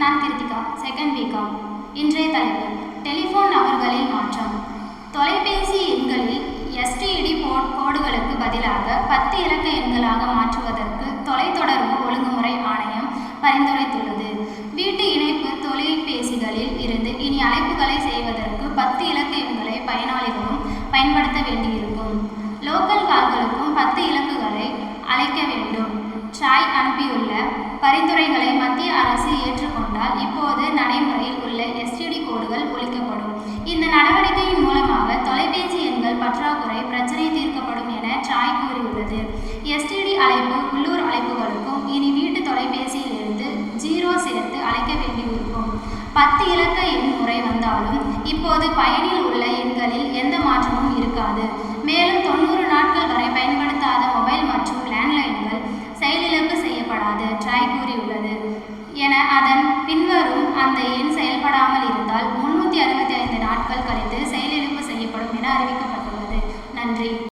நான் Kiruthika second BCom இன்றைய தலைப்பு டெலிஃபோன் நபர்களில் மாற்றம். தொலைபேசி எண்களில் எஸ்டிஇடி போட் கோடுகளுக்கு பதிலாக பத்து இலக்க எண்களாக மாற்றுவதற்கு தொலைத்தொடர்பு ஒழுங்குமுறை ஆணையம் பரிந்துரைத்துள்ளது. வீட்டு இணைப்பு தொலைபேசிகளில் இருந்து இனி அழைப்புகளை செய்வதற்கு பத்து இலக்க எண்களை பயனாளிகளும் பயன்படுத்த வேண்டியிருக்கும். லோக்கல் கால்களுக்கும் பத்து இலக்குகளை அழைக்க வேண்டும். ட்ராய் அனுப்பியுள்ள பரிந்துரைகளை மத்திய அரசு ஏற்றுக்கொண்டால் இப்போது நடைமுறையில் உள்ள எஸ்டிடி கோடுகள் ஒழிக்கப்படும் இந்த நடவடிக்கையின் மூலமாக தொலைபேசி எண்கள் பற்றாக்குறை பிரச்சனை தீர்க்கப்படும் என ட்ராய் கூறியுள்ளது. எஸ்டிடி அழைப்பு உள்ளூர் அழைப்புகளுக்கும் இனி வீட்டு தொலைபேசியில் இருந்து ஜீரோ சேர்த்து அழைக்க வேண்டியிருக்கும். பத்து இலக்க எண் முறை வந்தாலும் இப்போது பயனில் உள்ள எண்களில் எந்த மாற்றமும் இருக்காது. மேலும் தொண்ணூறு நாட்கள் வரை பயன்படுத்தாத மொபைல் மற்றும் லேண்ட்லைன்கள் செயலிழப்பு செய்யப்படாது ட்ராய் கூறியுள்ளது. என அதன் பின்வரும் அந்த எண்பது என அறிவிக்கப்பட்டுள்ளது. நன்றி.